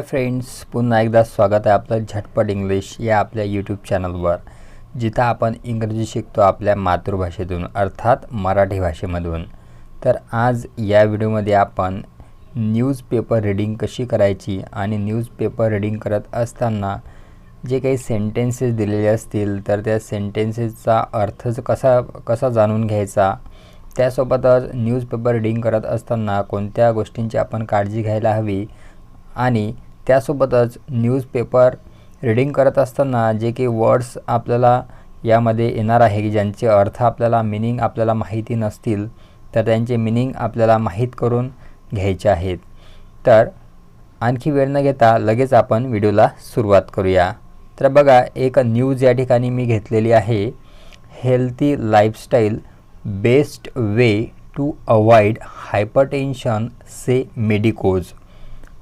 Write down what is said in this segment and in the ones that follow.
Hi friends पुन्हा एकदा स्वागत आहे आपलं झटपट इंग्लिश या आपल्या यूट्यूब चॅनलवर जिथं आपण इंग्रजी शिकतो आपल्या मातृभाषेतून अर्थात मराठी भाषेमधून. तर आज या व्हिडिओमध्ये आपण न्यूजपेपर रीडिंग कशी करायची आणि न्यूजपेपर रीडिंग करत असताना जे काही सेंटेन्सेस दिलेले असतील तर त्या सेंटेन्सेसचा अर्थच कसा कसा जाणून घ्यायचा? त्यासोबतच न्यूजपेपर रीडिंग करत असताना कोणत्या गोष्टींची आपण काळजी घ्यायला हवी? आणि त्यासोबतच न्यूजपेपर रीडिंग करत असताना जे काही वर्ड्स आपल्याला यामध्ये येणार आहे की ज्यांचे अर्थ आपल्याला मिनिंग आपल्याला माहिती नसतील तर त्यांचे मिनिंग आपल्याला माहीत करून घ्यायचे आहेत. तर आणखी वेळ न घेता लगेच आपण व्हिडिओला सुरुवात करूया. तर बघा एक न्यूज या ठिकाणी मी घेतलेली आहे. Healthy lifestyle best way to avoid hypertension say medicos.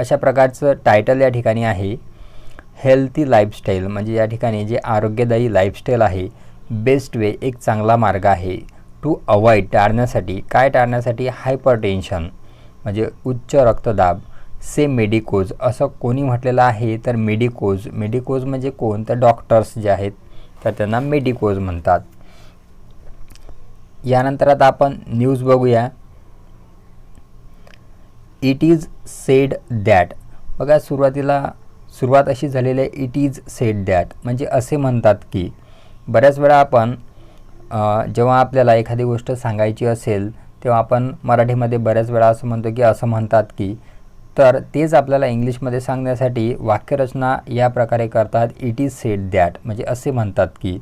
अशा प्रकारचं टायटल या ठिकाणी आहे हेल्थी लाईफस्टाईल म्हणजे या ठिकाणी जे आरोग्यदायी लाईफस्टाईल आहे बेस्ट वे एक चांगला मार्ग आहे. टू अवॉइड टाळण्यासाठी काय टाळण्यासाठी? हायपरटेन्शन म्हणजे उच्च रक्तदाब. से मेडिकोज असं कोणी म्हटलेलं आहे तर मेडिकोज मेडिकोज म्हणजे कोण? तर डॉक्टर्स जे आहेत तर त्यांना मेडिकोज म्हणतात. यानंतर आता आपण न्यूज बघूया. इट इज सेड दॅट बघा सुरुवातीला सुरुवात अशी झालेली आहे इट इज सेड दॅट म्हणजे असे म्हणतात की बऱ्याच वेळा आपण जेव्हा आपल्याला एखादी गोष्ट सांगायची असेल तेव्हा आपण मराठीमध्ये बऱ्याच वेळा असं म्हणतो की असं म्हणतात की तर तेच आपल्याला इंग्लिशमध्ये सांगण्यासाठी वाक्यरचना या प्रकारे करतात. इट इज सेड दॅट म्हणजे असे म्हणतात की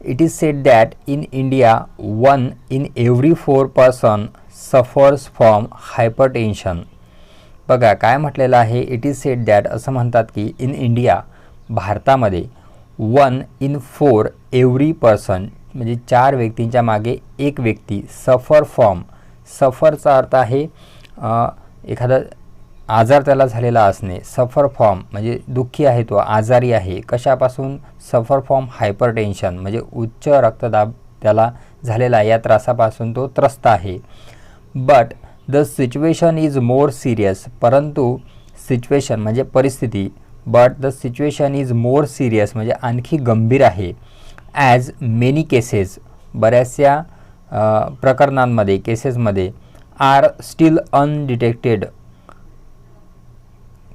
it is said that in India one in every four person suffers from hypertension. बघा काय म्हटलेलं आहे? इट इज सेट दॅट असं म्हणतात की इन इंडिया भारतामध्ये one in four every person म्हणजे चार व्यक्तींच्या मागे एक व्यक्ती सफर फॉर्म. सफरचा अर्थ आहे एखादा आजार त्याला झालेला असणे सफर फॉर्म म्हणजे दुःखी आहे तो आजारी आहे. कशापासून? सफर फॉर्म हायपरटेन्शन म्हणजे उच्च रक्तदाब त्याला झालेला या त्रासापासून तो त्रस्त आहे. But the situation is more serious परंतु सिच्युएशन म्हणजे परिस्थिती. But the situation is more serious म्हणजे आणखी गंभीर आहे. ॲज मेनी केसेस बऱ्याचशा प्रकरणांमध्ये केसेसमध्ये आर स्टील अनडिटेक्टेड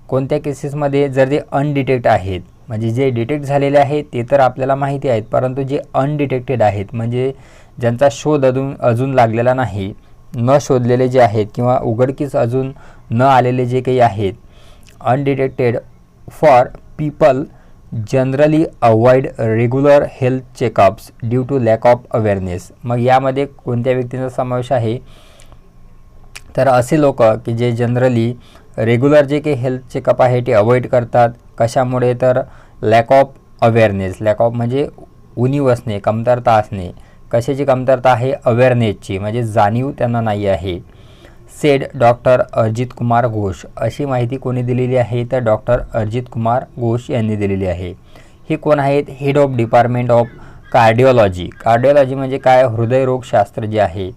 कोणत्या केसेसमध्ये जर ते अनडिटेक्ट आहेत म्हणजे जे डिटेक्ट झालेले आहेत ते तर आपल्याला माहिती आहेत. परंतु जे अनडिटेक्टेड आहेत म्हणजे ज्यांचा शोध अजून अजून लागलेला नाही न शोधलेले जे आहेत किंवा उघडकीस अजून न आलेले जे काही आहेत undetected for people generally avoid regular health checkups due to lack of awareness मग यामध्ये कोणत्या व्यक्तींचा समावेश आहे? तर असे लोक की जे जनरली रेग्युलर जे काही हेल्थ चेकअप आहे ते अवॉइड करतात. कशामुळे? तर lack of awareness lack of म्हणजे उणीव असणे कमतरता असणे. कशाची कमतरता आहे? अवेअरनेसची म्हणजे जाणीव त्यांना नाही आहे. Said doctor Ajit Kumar Ghosh. अशी माहिती कोणी दिलेली आहे? तर डॉक्टर अजित कुमार घोष यांनी दिलेली आहे. हे कोण आहेत? Head of department of cardiology cardiology म्हणजे काय? हृदयरोगशास्त्र जे आहे.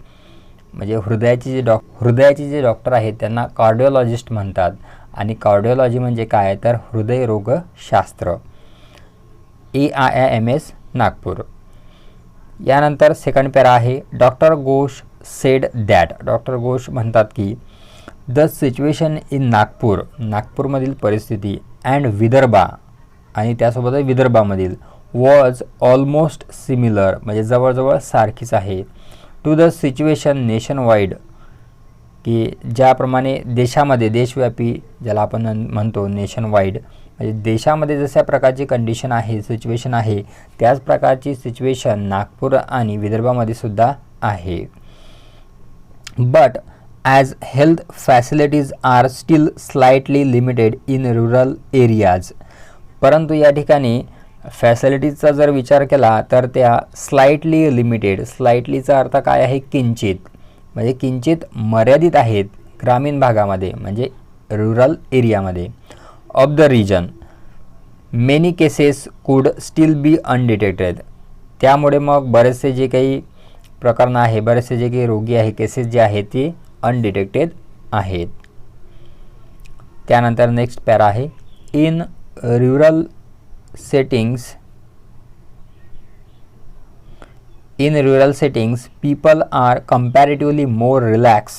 म्हणजे हृदयाचे जे डॉक हृदयाचे जे डॉक्टर आहेत त्यांना कार्डिओलॉजिस्ट म्हणतात. आणि कार्डिओलॉजी म्हणजे काय? तर हृदयरोगशास्त्र A I M S Nagpur. यानंतर सेकंड पॅरा आहे doctor Ghosh said that doctor Ghosh म्हणतात की द सिच्युएशन इन नागपूर नागपूरमधील परिस्थिती अँड विदर्भा आणि त्यासोबत विदर्भामधील वॉज ऑलमोस्ट सिमिलर म्हणजे जवळजवळ सारखीच आहे. To the situation nationwide की ज्याप्रमाणे देशामध्ये देशव्यापी ज्याला आपण म्हणतो नेशन वाईड म्हणजे देशामध्ये जशा प्रकारची कंडिशन आहे सिच्युएशन आहे त्याच प्रकारची सिच्युएशन नागपूर आणि विदर्भामध्ये सुद्धा आहे. But as health facilities are still slightly limited in rural areas परंतु या ठिकाणी फॅसिलिटीजचा जर विचार केला तर त्या स्लाइटली लिमिटेड स्लाइटलीचा अर्थ काय आहे? किंचित. म्हणजे किंचित मर्यादित आहेत ग्रामीण भागामध्ये म्हणजे रुरल एरियामध्ये of the region many cases could still be undetected त्यामुळे मग बरेचसे जे काही प्रकरणं आहे, बरेचसे जे काही रोगी आहे केसेस जे आहेत, ते अनडिटेक्टेड आहेत. त्यानंतर नेक्स्ट पॅरा आहे. In rural settings in rural settings people are comparatively more relax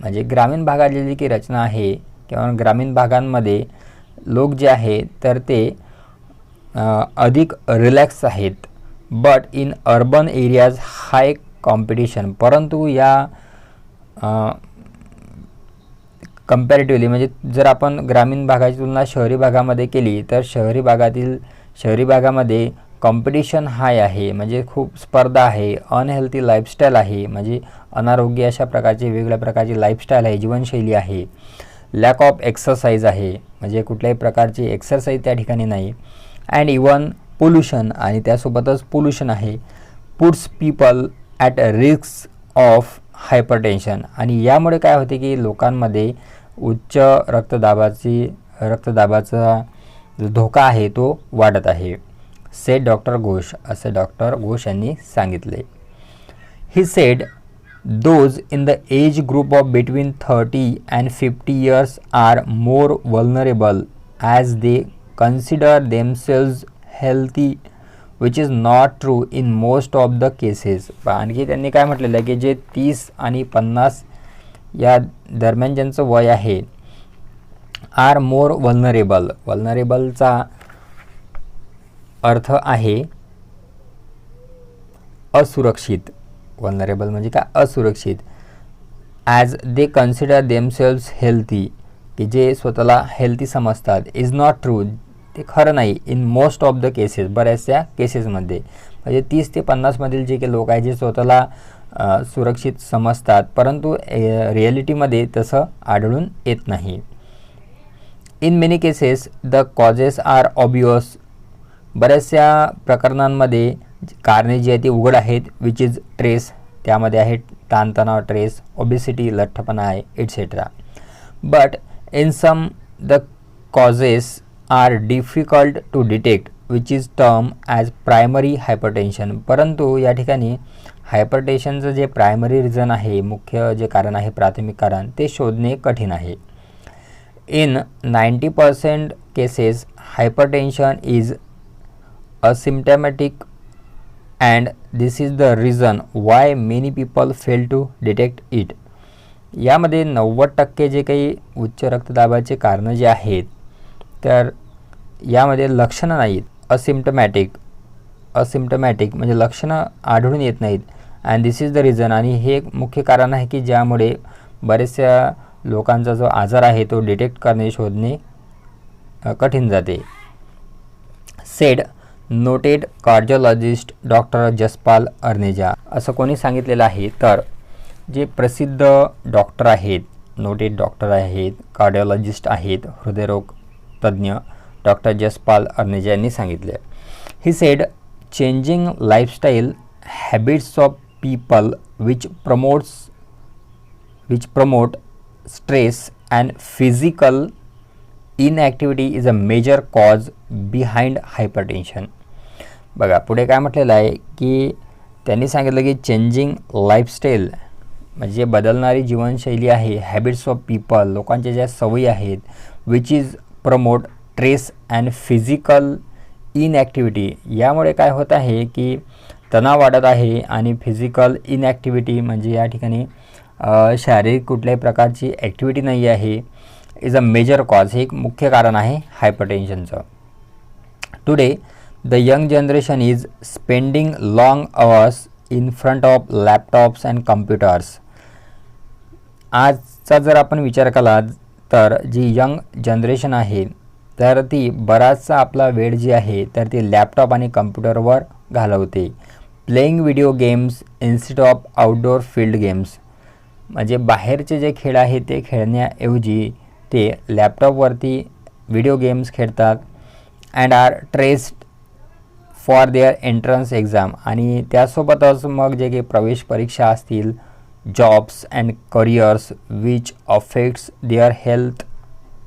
म्हणजे ग्रामीण भागातली जी काही रचना आहे किंवा ग्रामीण भागांमध्ये लोक जे आहेत तर ते अधिक रिलॅक्स आहेत. But in urban areas high competition परंतु या कम्पॅरेटिव्हली म्हणजे जर आपण ग्रामीण भागाची तुलना शहरी भागामध्ये केली तर शहरी भागातील शहरी भागामध्ये कॉम्पिटिशन हाय आहे. म्हणजे खूप स्पर्धा आहे अनहेल्थी लाईफस्टाईल आहे. म्हणजे अनारोग्य अशा प्रकारची वेगवेगळ्या प्रकारची लाईफस्टाईल आहे जीवनशैली आहे. लॅक ऑफ एक्सरसाइज आहे. म्हणजे कुठल्याही प्रकारची एक्सरसाइज त्या ठिकाणी नाही. अँड इवन पोल्युशन आणि त्यासोबतच पोल्युशन आहे. Puts people at risk of hypertension आणि यामुळे काय होते की लोकांमध्ये उच्च रक्तदाबाची रक्तदाबाचा जो धोका आहे तो वाढत आहे सेट डॉक्टर घोष. असे डॉक्टर घोष यांनी सांगितले. He said those in the age group of between thirty and fifty years are more vulnerable as they consider themselves healthy which is not true in most of the cases आणखी त्यांनी काय म्हटलेलं आहे की जे तीस आणि पन्नास या दरम्यान ज्यांचं वय आहे आर मोर वल्नरेबल वल्नरेबलचा अर्थ आहे असुरक्षित. वनरेबल म्हणजे काय? असुरक्षित. As they consider themselves healthy की जे स्वतःला हेल्थी समजतात इज नॉट ट्रू ते खरं नाही in most of the cases बऱ्याचशा केसेसमध्ये म्हणजे तीस ते पन्नासमधील जे काही लोक आहेत जे स्वतःला सुरक्षित समजतात परंतु रिॲलिटीमध्ये तसं आढळून येत नाही. In many cases the causes are obvious बऱ्याचशा प्रकरणांमध्ये कारणे जी आहे ती उघड आहेत विच इज ट्रेस त्यामध्ये आहे ताणतणाव ट्रेस ओबिसिटी लठ्ठपणा आहे etcetera but in some the causes are difficult to detect which is term as primary hypertension परंतु या ठिकाणी हायपरटेन्शनचं जे प्रायमरी रिझन आहे मुख्य जे कारण आहे प्राथमिक कारण ते शोधणे कठीण आहे. In ninety percent cases hypertension is asymptomatic and this is the reason why many people fail to detect it यामध्ये नव्वद टक्के जे काही उच्च रक्तदाबाचे कारणं जे आहेत तर यामध्ये लक्षणं नाहीत. असिम्टमॅटिक असिम्टमॅटिक म्हणजे लक्षणं आढळून येत नाहीत. And this is the reason आणि हे एक मुख्य कारण आहे की ज्यामुळे बरेचशा लोकांचा जो आजार आहे तो डिटेक्ट करणे शोधणे कठीण जाते. Said noted cardiologist doctor Jaspal Arneja. असं कोणी सांगितलेलं आहे? तर जे प्रसिद्ध डॉक्टर आहेत नोटेड डॉक्टर आहेत कार्डिओलॉजिस्ट आहेत हृदयरोग तज्ज्ञ डॉक्टर जसपाल अर्नेजा यांनी सांगितले. He said changing lifestyle habits of people which promotes which promote stress and physical inactivity is a major cause behind hypertension बघा पुढे काय म्हटलेलं आहे की त्यांनी सांगितलं की चेंजिंग लाईफस्टाईल म्हणजे बदलणारी जीवनशैली आहे हॅबिट्स ऑफ पीपल लोकांच्या ज्या सवयी आहेत which is promote stress and physical inactivity यामुळे काय होत आहे की तणाव वाढत आहे आणि फिजिकल इनॲक्टिव्हिटी म्हणजे या ठिकाणी शारीरिक कुठल्याही प्रकारची ॲक्टिव्हिटी नाही आहे इज अ मेजर कॉज हे एक मुख्य कारण आहे हायपरटेन्शनचं today the young generation is spending long hours in front of laptops and computers आजचा जर आपण विचार केला तर जी यंग जनरेशन आहे तर ती बराचसा आपला वेळ जी आहे तर ती लॅपटॉप आणि कम्प्युटरवर घालवते. Playing video games instead of outdoor field games म्हणजे बाहेरचे जे खेळ आहे ते खेळण्याऐवजी ते लॅपटॉपवरती व्हिडिओ गेम्स खेळतात. And are stressed for their entrance exam आणि त्यासोबतच मग जे काही प्रवेश परीक्षा असतील jobs and careers which affects their health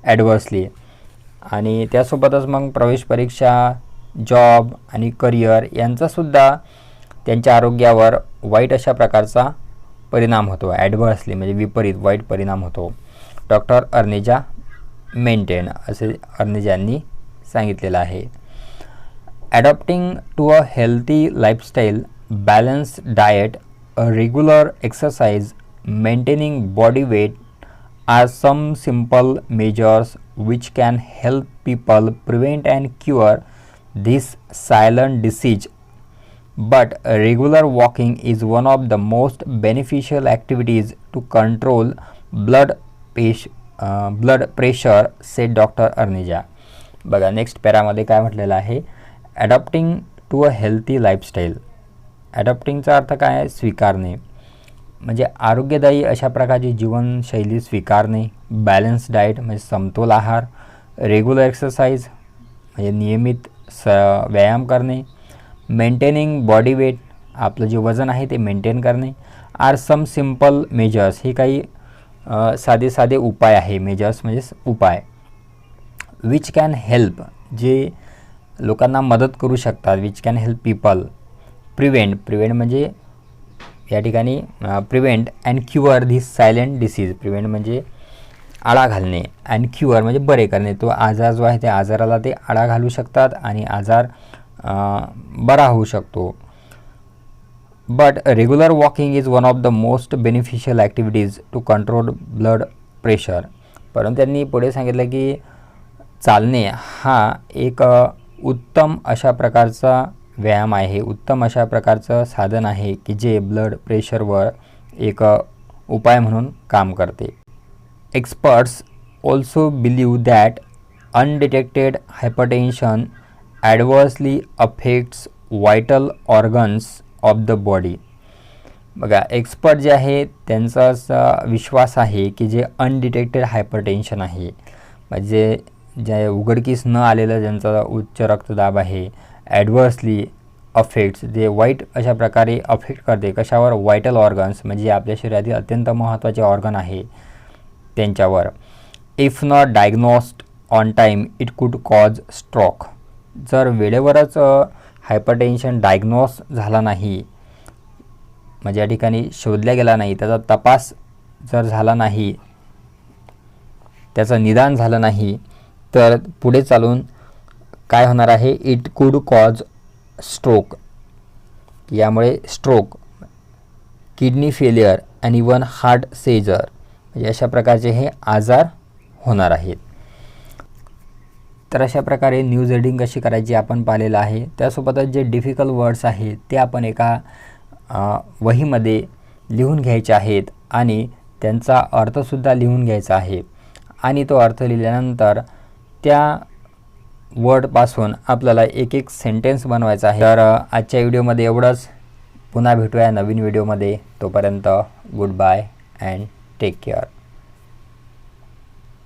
adversely आणि त्यासोबतच मग प्रवेश परीक्षा जॉब आणि करिअर यांचासुद्धा त्यांच्या आरोग्यावर वाईट अशा प्रकारचा परिणाम होतो. ॲडव्हर्सली म्हणजे विपरीत वाईट परिणाम होतो. डॉक्टर अर्नेजा मेंटेन असे अर्नेजांनी सांगितलेलं आहे. adopting to a healthy lifestyle balance diet a regular exercise maintaining body weight are some simple measures which can help people prevent and cure this silent disease but regular walking is one of the most beneficial activities to control blood pesh, uh, blood pressure said doctor Arneja बघा next पॅरामध्ये काय म्हटलेलं आहे adopting to a healthy lifestyle ॲडॉप्टिंगचा अर्थ काय आहे? स्वीकारणे. म्हणजे आरोग्यदायी अशा प्रकारची जीवनशैली स्वीकारणे. बॅलन्स डाएट म्हणजे समतोल आहार. रेग्युलर एक्सरसाइज म्हणजे नियमित स व्यायाम करणे. मेंटेनिंग बॉडी वेट आपलं जे वजन आहे ते मेंटेन करणे. आर सम सिंपल मेजर्स हे काही साधे साधे उपाय आहे. मेजर्स म्हणजे उपाय. विच कॅन हेल्प जे लोकांना मदत करू शकतात. Which can help people prevent prevent म्हणजे या ठिकाणी prevent and cure this silent disease prevent म्हणजे आळा घालणे. अँड क्युअर म्हणजे बरे करणे. तो आजार जो आहे त्या आजाराला ते आळा घालू शकतात आणि आजार बरा होऊ शकतो. But regular walking is one of the most beneficial activities to control blood pressure परंतु त्यांनी पुढे सांगितलं की चालणे हा एक उत्तम अशा प्रकारचा व्यायाम आहे उत्तम अशा प्रकारचं साधन आहे की जे ब्लड प्रेशरवर एक उपाय म्हणून काम करते. Experts also believe that undetected hypertension adversely affects vital organs of the body बघा एक्सपर्ट जे आहे त्यांचा असा विश्वास आहे की जे अनडिटेक्टेड हायपरटेन्शन आहे. म्हणजे ज्या उघडकीस न आलेलं ज्यांचा उच्च रक्तदाब आहे ॲडव्हर्सली अफेक्ट्स जे वाईट अशा प्रकारे अफेक्ट करते कशावर? वायटल ऑर्गन्स म्हणजे आपल्या शरीरातील अत्यंत महत्त्वाचे ऑर्गन आहे त्यांच्यावर. If not diagnosed on time it could cause stroke जर वेळेवरच हायपरटेन्शन डायग्नोस झाला नाही म्हणजे या ठिकाणी शोधल्या गेला नाही त्याचा तपास जर झाला नाही त्याचं निदान झालं नाही तर पुढे चालून काय होणार आहे? इट कुड कॉज स्ट्रोक यामुळे स्ट्रोक किडनी फेलियर आणि इवन हार्ट सेजर म्हणजे अशा प्रकारचे हे आजार होणार आहेत. तर अशा प्रकारे न्यूज रिडिंग कशी करायची आपण पाहिलेलं आहे. त्यासोबतच जे डिफिकल्ट वर्ड्स आहेत ते आपण एका वहीमध्ये लिहून घ्यायचे आहेत आणि त्यांचा अर्थसुद्धा लिहून घ्यायचा आहे. आणि तो अर्थ लिहिल्यानंतर त्या वर्डपासून आपल्याला एक एक सेंटेन्स बनवायचा आहे. तर आजच्या व्हिडिओमध्ये एवढंच. पुन्हा भेटूया नवीन व्हिडिओमध्ये तोपर्यंत good bye and take care